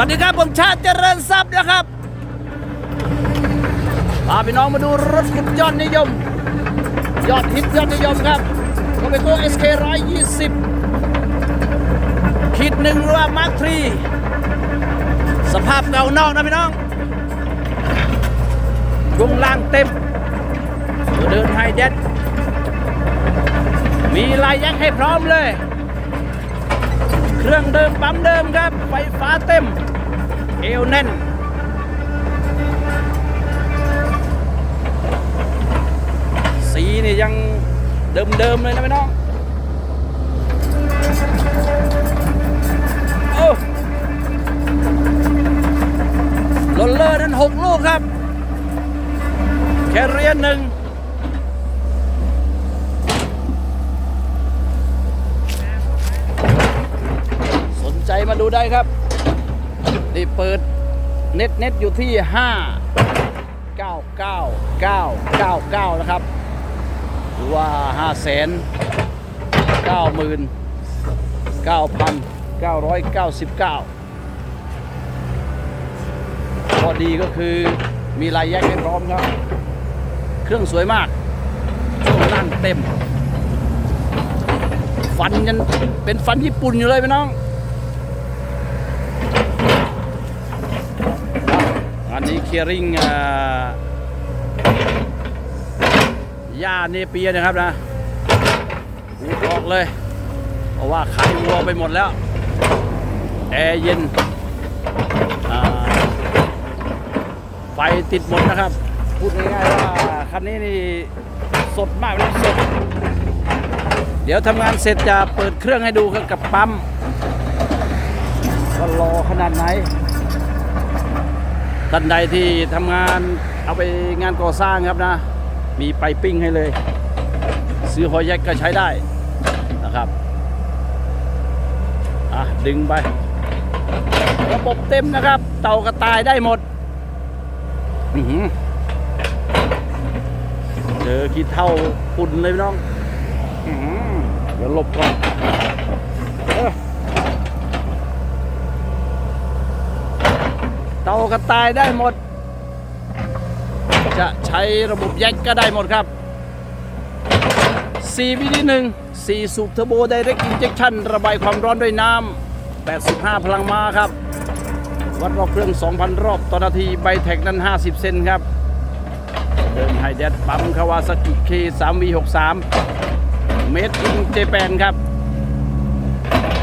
วัสดีครับ ผมชาติเจริญทรัพย์นะครับพาพี่น้องมาดูรถขุดยอดนิยม ยอดฮิตยอดนิยมครับโกเบโก้ SK 120ขีดหนึ่งรือว่ามาร์คทรีสภาพเก่านอกนะพี่น้องยุงล่างเต็มตัวเดินไฮเด็ดมีลายยักษ์ให้พร้อมเลย เครื่องเดิมปั๊มเดิมครับ ไฟฟ้าเต็ม เอวแน่น สีนี่ยังเดิมๆเลยนะพี่น้องโอ้โรลเลอร์นั้นหกลูกครับ แคเรียนหนึ่งสนใจมาดูได้ครับ เปิดเน็ตเน็ตอยู่ที่ 5 9 9 9 9 9 นะครับ หรือว่า 5 9 9 9,999ข้อดีก็คือมีลายแยกให้พร้อมครับ เครื่องสวยมากช่วงล่างเต็ม ฟันยันเป็นฟันญี่ปุ่นอยู่เลยพี่น้อง อันนี้เคลียริงอ่าหญ้าเนเปียนะครับนะหูออกเลยเพราะว่าขายวัวไปหมดแล้วแอร์เย็นไฟติดหมดนะครับ พูดง่ายๆว่าคันนี้นี่สดมากเลยสด เดี๋ยวทำงานเสร็จจะเปิดเครื่องให้ดูครับกับปั๊มว่ารอขนาดไหน ท่านใดที่ทำงานเอาไปงานก่อสร้างครับนะ มีไปปิ้งให้เลย ซื้อหอยแยกก็ใช้ได้นะครับอะดึงไป ระบบเต็มนะครับ เต่ากระตายได้หมดอือหือเจอขี้เท่าฝุ่นเลยพี่น้องเดี๋ยวหลบก่อนเออ เตา กระต่ายได้หมด จะใช้ระบบแยกก็ได้หมดครับ 4 วิธีหนึ่ง4สูบเทอร์โบไดเรกอินเจคชั่นระบายความร้อนด้วยน้ำ 85 พลังม้าครับ วัดรอบเครื่อง 2,000 รอบต่อนาทีใบแท็กนั้น 50 เซนครับ เดินไฮเดดปั๊มคาวาซากิเค 3 v 6 3 เมดอินเจแปนครับ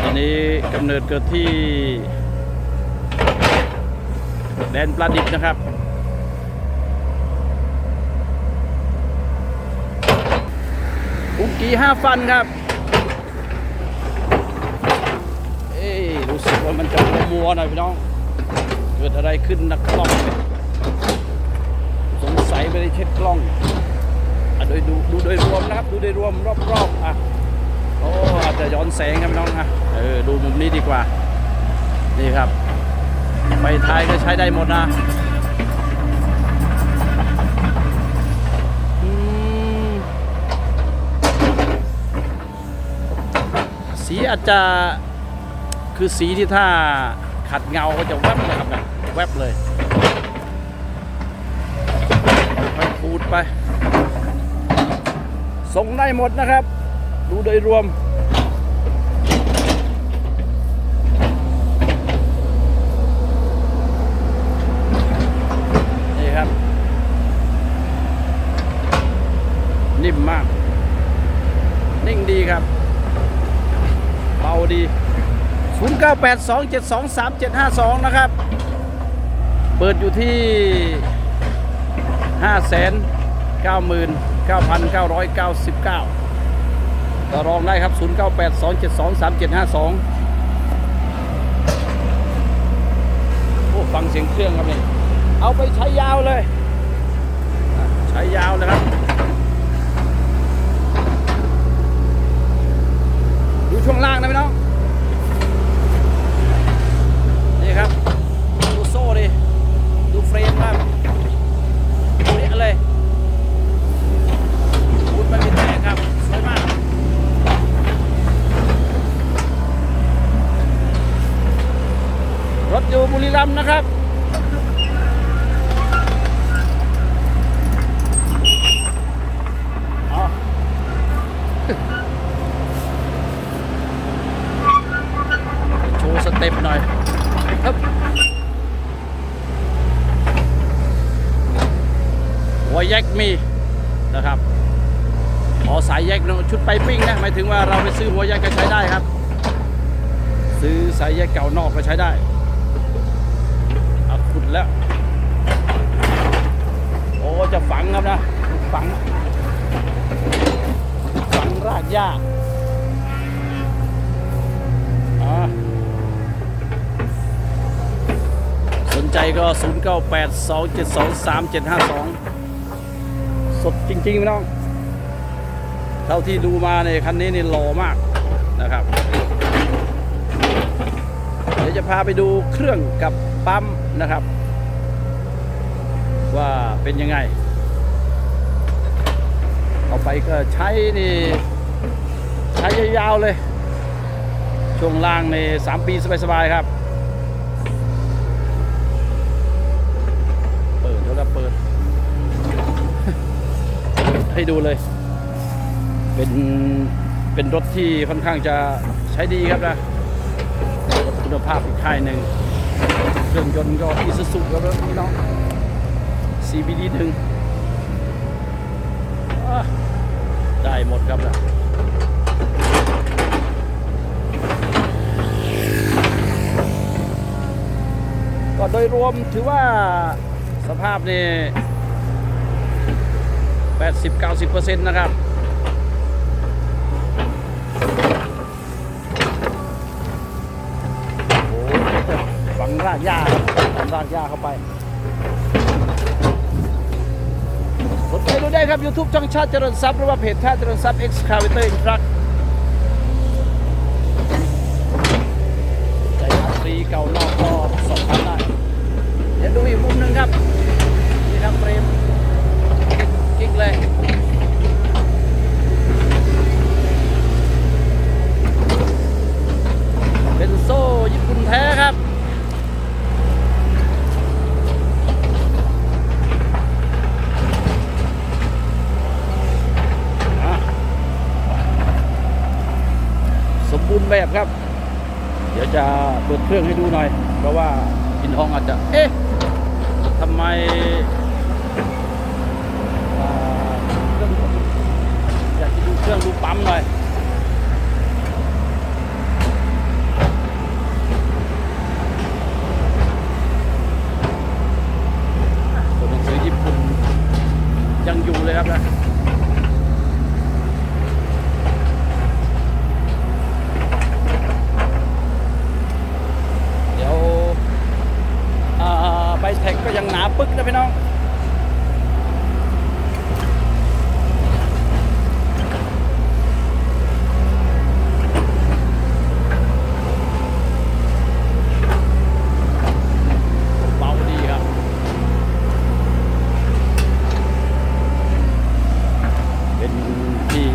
อันนี้กำเนิดเกิดที่ แดนปลาดิบนะครับ อุกกี้ห้าฟันครับ เอ้รู้สึกว่ามันจะมัวๆหน่อยพี่น้อง เกิดอะไรขึ้นนักกล้อง สงสัยไม่ได้เช็ดกล้องอะโดยดูดูโดยรวมนะครับ ดูโดยรวมรอบๆอะโอ้อาจจะย้อนแสงครับพี่น้องอะเออดูมุมนี้ดีกว่า นี่ครับ ไฟท้ายก็ใช้ได้หมดนะสีอาจจะคือสีที่ถ้าขัดเงาก็จะแวบนะครับแวบเลยค่อยขูดไปส่งได้หมดนะครับ ดูโดยรวม นี่ครับ นิ่ มาก นิ่งดีครับ เบาดี 0982723752 นะครับ เปิดอยู่ที่ 599,999ต่อรองได้ครับ 0982723752โอ้ฟังเสียงเครื่องครับนี่ เอาไปใช้ยาวเลย ใช้ยาวเลยครับ ช่วงล่างนะพี่น้อง นี่ครับ ดูโซ่ดิ ดูเฟรมครับเนี่ยเลยพูดไม่มีแตกครับ สวยมากรรถอยู่บุรีรัมย์นะครับ เอาโชว์สเต็ปหน่อยครับหัว แยกมีนะครับขอสายแยกชุดไปปิ้งนะหมายถึงว่าเราไปซื้อหัวแยกก็ใช้ได้ครับ ซื้อสายแยกเก่านอกก็ใช้ได้เอาขุดแล้วโอ้จะฝังครับนะฝังฝังรากหญ้าอ่าสนใจก็ 0 สดจริงๆพี่น้อง เท่าที่ดูมาในคันนี้นี่หล่อมากนะครับ เดี๋ยวจะพาไปดูเครื่องกับปั๊มนะครับ ว่าเป็นยังไงเอาไปก็ใช้นี่ใช้ยาวๆเลย ช่วงล่างในสามปีสบายๆครับ เปิดแล้วก็เปิด ให้ดูเลย เป็นเป็นรถที่ค่อนข้างจะใช้ดีครับนะรถคุณภาพอีกค่ายหนึ่งเครื่องยนต์ก็อีซูซุครับพี่น้อง CBD หนึ่งได้หมดครับนะก็โดยรวมถือว่าสภาพนี่ 80-90%นะครับโอ้ฝังรากหญ้าฝังรากหญ้าเข้าไปสนใจดูได้ครับ YouTube ช่องชาติเจริญทรัพย์หรือว่าเพจชาติเจริญทรัพย์ Excavator Instruct ใจหาฟรีเก่านอกก็สอบถามได้ เดี๋ยวดูอีกมุมหนึ่งครับ นี่ครับเฟรมกิ๊กเลย เป็นโซ่ญี่ปุ่นแท้ครับ อะสมบูรณ์แบบครับ เดี๋ยวจะ เครื่องให้ดูหน่อย เพราะว่าอินฮองอาจจะ เอ๊ะทำไมอ่าเรื่องอยากจะดูเครื่องดูปั๊มหน่อยตัวหนังสือญี่ปุ่นยังอยู่เลยครับนะ เดี๋ยวอ่าใบแท็กก็ยังหนาปึ๊กนะพี่น้อง เบาดีครับ เป็นที่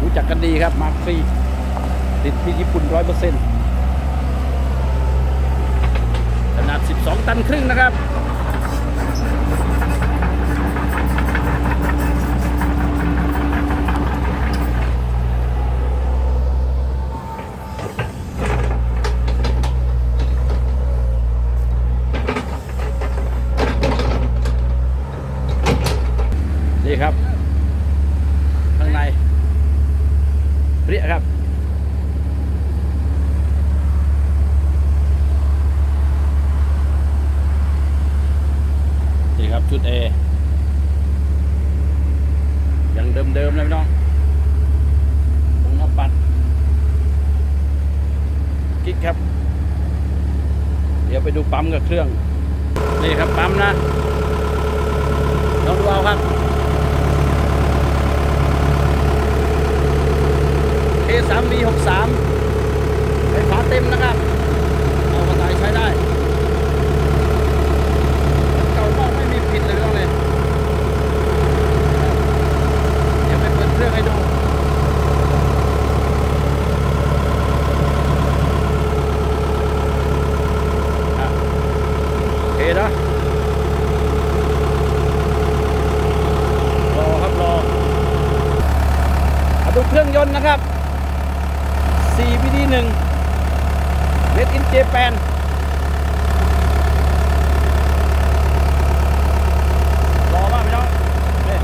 รู้จักกันดี ครับมาร์คฟรีติดที่ญี่ปุ่นร้อยเปอร์เซ็นต์ขนาด 12 ตันครึ่งนะครับ นี่ครับ ข้างในเรียครับ นี่ครับ ชุด A ยัง เดิมเลยพี่น้องตรงหน้าปัดกิ๊กครับ เดี๋ยวไปดูปั๊มกับเครื่อง นี่ครับปั๊มนะลองดูเอาครับ A3B 63ไฟฟ้าเต็มนะครับเอามาใส่ใช้ได้ เก่านอกไม่มีผิดเลยต้องเลย เดี๋ยวไปเปิดเครื่องให้ดู นต์นะครับ 4PD 1 Made in Japan รอมากพี่น้องนี่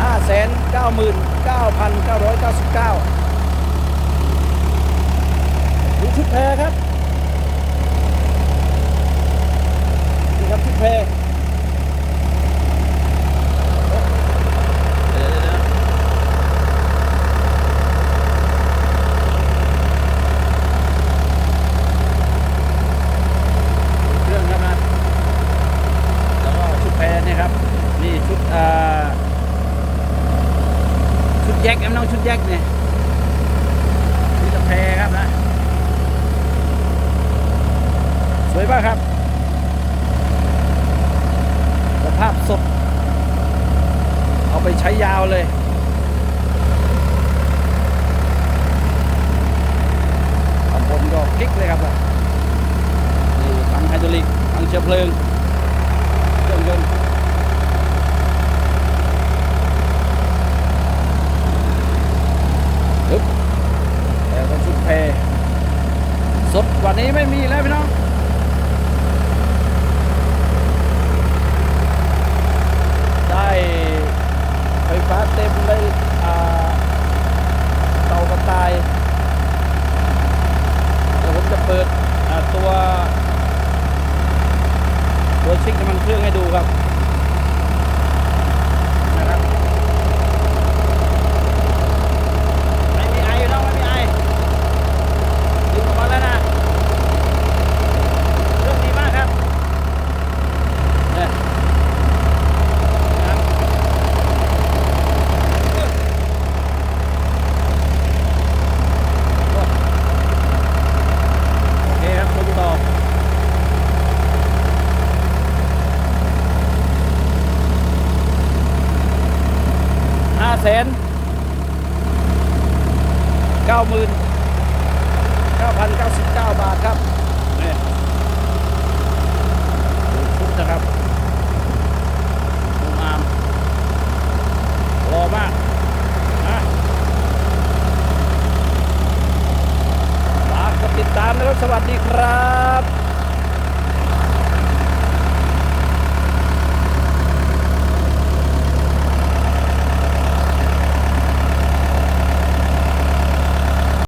ห้าแสนเก้าหมื่นเก้าพันเก้าร้อยเก้าสิบเก้าดูชุดแพรครับนี่ครับชุดแพรเดี๋ยวเดี๋ยวเดี๋ยวเครื่องครับนะ แล้วก็ชุดแพรเนี่ยครับ นี่ชุดอ่า ชุดแยกแอมน้องชุดแยกเนี่ยชุดแพรครับนะ สวยมากครับ สภาพสด เอาไปใช้ยาวเลยข้างบนก็กิ๊กเลยครับนะนี่ถังไฮดรอลิกถังเชื้อเพลิง